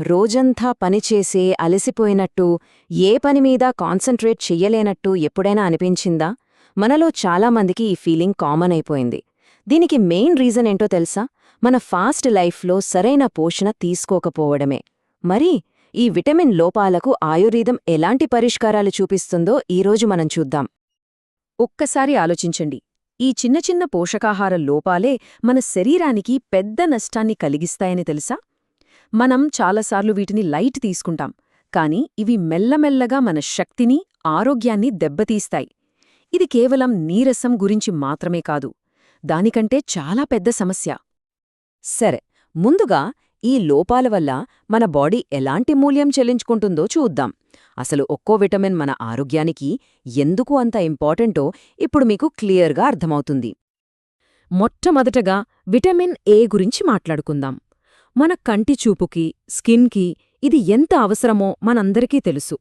రోజంతా పనిచేసే అలసిపోయినట్టు ఏ పనిమీద కాన్సంట్రేట్ చెయ్యలేనట్టు ఎప్పుడైనా అనిపించిందా? మనలో చాలామందికి ఈ ఫీలింగ్ కామన్ అయిపోయింది. దీనికి మెయిన్ రీజన్ ఏంటో తెలుసా? మన ఫాస్ట్ లైఫ్లో సరైన పోషణ తీసుకోకపోవడమే. మరి ఈ విటమిన్ లోపాలకు ఆయుర్వేదం ఎలాంటి పరిష్కారాలు చూపిస్తుందో ఈరోజు మనం చూద్దాం. ఒక్కసారి ఆలోచించండి. ఈ చిన్న చిన్న పోషకాహార లోపాలే మన శరీరానికి పెద్ద నష్టాన్ని కలిగిస్తాయని తెలుసా? మనం చాలాసార్లు వీటిని లైట్ తీసుకుంటాం కాని ఇవి మెల్లమెల్లగా మన శక్తిని ఆరోగ్యాన్ని దెబ్బతీస్తాయి. ఇది కేవలం నీరసం గురించి మాత్రమే కాదు దానికంటే చాలా పెద్ద సమస్య. సరే ముందుగా ఈ లోపాల వల్ల మన బాడీ ఎలాంటి మూల్యం చెల్లించుకుంటుందో చూద్దాం. అసలు ఒక్కో విటమిన్ మన ఆరోగ్యానికి ఎందుకు అంత ఇంపార్టెంటో ఇప్పుడు మీకు క్లియర్గా అర్థమవుతుంది. మొట్టమొదటగా విటమిన్ ఏ గురించి మాట్లాడుకుందాం. మన కంటి చూపుకి స్కిన్కి ఇది ఎంత అవసరమో మనందరికీ తెలుసు.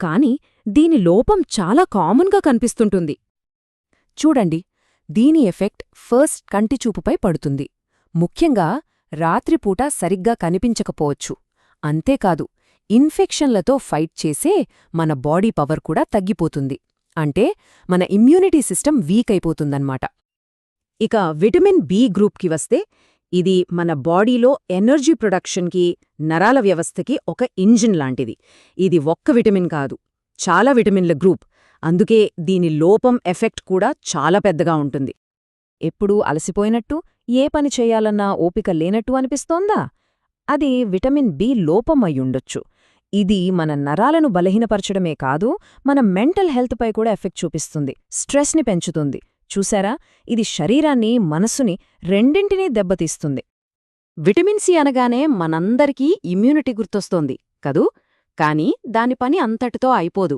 కాని దీని లోపం చాలా కామన్గా కనిపిస్తుంటుంది. చూడండి దీని ఎఫెక్ట్ ఫస్ట్ కంటి చూపుపై పడుతుంది. ముఖ్యంగా రాత్రిపూట సరిగ్గా కనిపించకపోవచ్చు. అంతేకాదు ఇన్ఫెక్షన్లతో ఫైట్ చేసే మన బాడీ పవర్ కూడా తగ్గిపోతుంది. అంటే మన ఇమ్యూనిటీ సిస్టమ్ వీక్ అయిపోతుందన్నమాట. ఇక విటమిన్ బి గ్రూప్కి వస్తే ఇది మన బాడీలో ఎనర్జీ ప్రొడక్షన్కి నరాల వ్యవస్థకి ఒక ఇంజిన్ లాంటిది. ఇది ఒక్క విటమిన్ కాదు చాలా విటమిన్ల గ్రూప్. అందుకే దీని లోపం ఎఫెక్ట్ కూడా చాలా పెద్దగా ఉంటుంది. ఎప్పుడూ అలసిపోయినట్టు ఏ పని చేయాలన్నా ఓపిక లేనట్టు అనిపిస్తోందా? అది విటమిన్ బి లోపం అయ్యుండొచ్చు ఇది మన నరాలను బలహీనపరచడమే కాదు మన మెంటల్ హెల్త్పై కూడా ఎఫెక్ట్ చూపిస్తుంది స్ట్రెస్ని పెంచుతుంది. చూసారా ఇది శరీరాన్ని మనసుని రెండింటినీ దెబ్బతీస్తుంది. విటమిన్ సి అనగానే మనందరికీ ఇమ్యూనిటీ గుర్తొస్తోంది కదూ? కాని దాని పని అంతటితో అయిపోదు.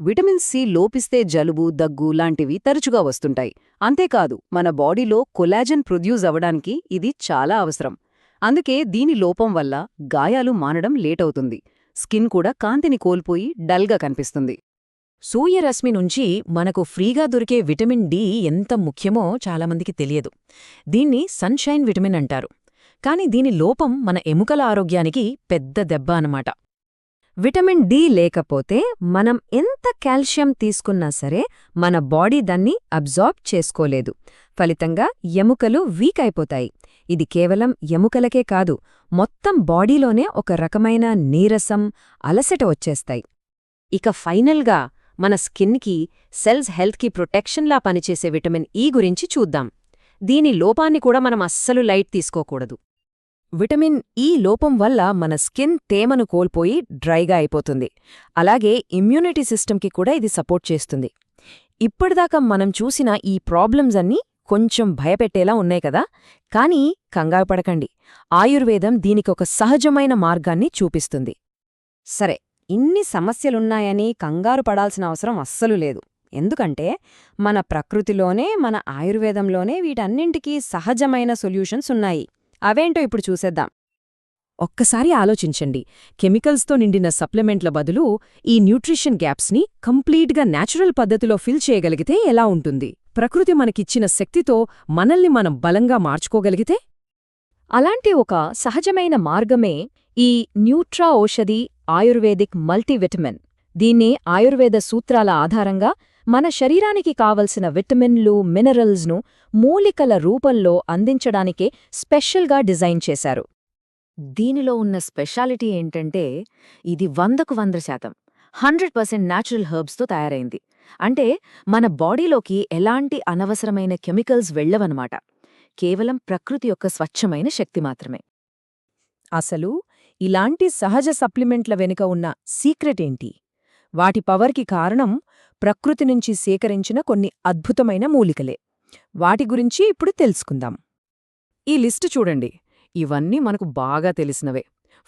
విటమిన్ సి లోపిస్తే జలుబు దగ్గు లాంటివి తరచుగా వస్తుంటాయి. అంతేకాదు మన బాడీలో కొలాజన్ ప్రొడ్యూస్ అవడానికి ఇది చాలా అవసరం. అందుకే దీని లోపం వల్ల గాయాలు మానడం లేటవుతుంది స్కిన్ కూడా కాంతిని కోల్పోయి డల్గా కనిపిస్తుంది. సూర్యరశ్మి నుంచి మనకు ఫ్రీగా దొరికే విటమిన్ డి ఎంత ముఖ్యమో చాలామందికి తెలియదు. దీన్ని సన్షైన్ విటమిన్ అంటారు. కాని దీని లోపం మన ఎముకల ఆరోగ్యానికి పెద్ద దెబ్బ అన్నమాట. విటమిన్ డి లేకపోతే మనం ఎంత కాల్షియం తీసుకున్నా సరే మన బాడీ దాన్ని అబ్జార్బ్ చేసుకోలేదు. ఫలితంగా ఎముకలు వీక్ అయిపోతాయి. ఇది కేవలం ఎముకలకే కాదు మొత్తం బాడీలోనే ఒక రకమైన నీరసం అలసట వచ్చేస్తాయి. ఇక ఫైనల్గా మన స్కిన్కి సెల్స్ హెల్త్కి ప్రొటెక్షన్లా పనిచేసే విటమిన్ ఈ గురించి చూద్దాం. దీని లోపాన్ని కూడా మనం అస్సలు లైట్ తీసుకోకూడదు. విటమిన్ ఈ లోపం వల్ల మన స్కిన్ తేమను కోల్పోయి డ్రైగా అయిపోతుంది. అలాగే ఇమ్యూనిటీ సిస్టమ్కి కూడా ఇది సపోర్ట్ చేస్తుంది. ఇప్పటిదాకా మనం చూసిన ఈ ప్రాబ్లమ్స్ అన్నీ కొంచెం భయపెట్టేలా ఉన్నాయి కదా? కానీ కంగారు పడకండి. ఆయుర్వేదం దీనికొక సహజమైన మార్గాన్ని చూపిస్తుంది. సరే ఇన్ని సమస్యలున్నాయని కంగారు పడాల్సిన అవసరం అస్సలు లేదు. ఎందుకంటే మన ప్రకృతిలోనే మన ఆయుర్వేదంలోనే వీటన్నింటికీ సహజమైన సొల్యూషన్స్ ఉన్నాయి. అవేంటో ఇప్పుడు చూసేద్దాం. ఒక్కసారి ఆలోచించండి. కెమికల్స్తో నిండిన సప్లిమెంట్ల బదులు ఈ న్యూట్రిషన్ గ్యాప్స్ని కంప్లీట్గా న్యాచురల్ పద్ధతిలో ఫిల్ చేయగలిగితే ఎలా ఉంటుంది? ప్రకృతి మనకిచ్చిన శక్తితో మనల్ని మనం బలంగా మార్చుకోగలిగితే? అలాంటి ఒక సహజమైన మార్గమే ఈ న్యూట్రా ఔషధి ఆయుర్వేదిక్ మల్టీవిటమిన్. దీన్ని ఆయుర్వేద సూత్రాల ఆధారంగా మన శరీరానికి కావలసిన విటమిన్లు మినరల్స్ను మూలికల రూపంలో అందించడానికే స్పెషల్గా డిజైన్ చేశారు. దీనిలో ఉన్న స్పెషాలిటీ ఏంటంటే ఇది వందకు వంద శాతం హండ్రెడ్ పర్సెంట్ న్యాచురల్ హర్బ్స్తో తయారైంది. అంటే మన బాడీలోకి ఎలాంటి అనవసరమైన కెమికల్స్ వెళ్ళవన్నమాట. కేవలం ప్రకృతి యొక్క స్వచ్ఛమైన శక్తి మాత్రమే. అసలు ఇలాంటి సహజ సప్లిమెంట్ల వెనుక ఉన్న సీక్రెట్ ఏంటి? వాటి పవర్కి కారణం ప్రకృతి నుంచి సేకరించిన కొన్ని అద్భుతమైన మూలికలే. వాటి గురించి ఇప్పుడు తెలుసుకుందాం. ఈ లిస్టు చూడండి. ఇవన్నీ మనకు బాగా తెలిసినవే.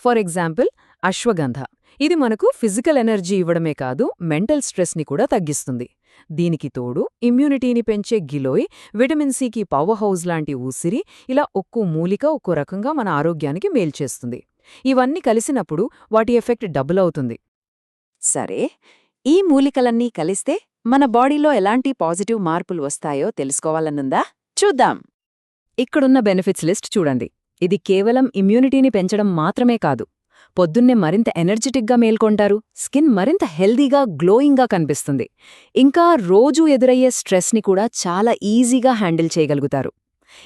For example ashwagandha. ఇది మనకు ఫిజికల్ ఎనర్జీ ఇవ్వడమే కాదు మెంటల్ స్ట్రెస్ని కూడా తగ్గిస్తుంది. దీనికి తోడు ఇమ్యూనిటీని పెంచే గిలోయ్ విటమిన్ సికి పవర్ హౌస్ లాంటి ఊసిరి ఇలా ఒక్కో మూలిక ఒక్కో రకంగా మన ఆరోగ్యానికి మేల్చేస్తుంది ఇవన్నీ కలిసినప్పుడు వాటి ఎఫెక్ట్ డబుల్ అవుతుంది. సరే ఈ మూలికలన్నీ కలిస్తే మన బాడీలో ఎలాంటి పాజిటివ్ మార్పులు వస్తాయో తెలుసుకోవాలనుందా? చూద్దాం. ఇక్కడున్న బెనిఫిట్స్ లిస్ట్ చూడండి. ఇది కేవలం ఇమ్యూనిటీని పెంచడం మాత్రమే కాదు. పొద్దున్నే మరింత ఎనర్జెటిక్గా మేల్కొంటారు. స్కిన్ మరింత హెల్దీగా గ్లోయింగ్గా కనిపిస్తుంది. ఇంకా రోజూ ఎదురయ్యే స్ట్రెస్ని కూడా చాలా ఈజీగా హ్యాండిల్ చేయగలుగుతారు.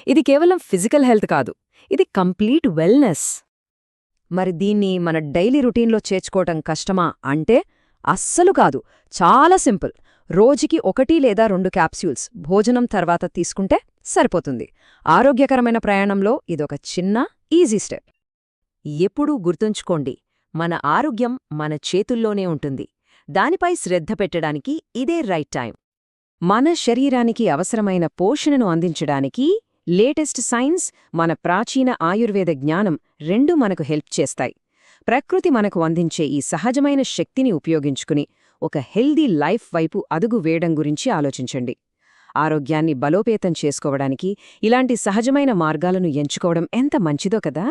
ఇది కేవలం ఫిజికల్ హెల్త్ కాదు. ఇది కంప్లీట్ వెల్నెస్. మరి దీన్ని మన డైలీ రొటీన్లో చేర్చుకోవటం కష్టమా అంటే అస్సలు కాదు. చాలా సింపుల్. రోజుకి ఒకటి లేదా రెండు క్యాప్స్యూల్స్ భోజనం తర్వాత తీసుకుంటే సరిపోతుంది. ఆరోగ్యకరమైన ప్రయాణంలో ఇదొక చిన్న ఈజీ స్టెప్. ఎప్పుడూ గుర్తుంచుకోండి మన ఆరోగ్యం మన చేతుల్లోనే ఉంటుంది. దానిపై శ్రద్ధ పెట్టడానికి ఇదే రైట్ టైం. మన శరీరానికి అవసరమైన పోషణను అందించడానికి లేటెస్ట్ సైన్స్ మన ప్రాచీన ఆయుర్వేద జ్ఞానం రెండూ మనకు హెల్ప్ చేస్తాయి. ప్రకృతి మనకు అందించే ఈ సహజమైన శక్తిని ఉపయోగించుకుని ఒక హెల్దీ లైఫ్ వైపు అదుగు వేయడం గురించి ఆలోచించండి. ఆరోగ్యాన్ని బలోపేతం చేసుకోవడానికి ఇలాంటి సహజమైన మార్గాలను ఎంచుకోవడం ఎంత మంచిదో కదా?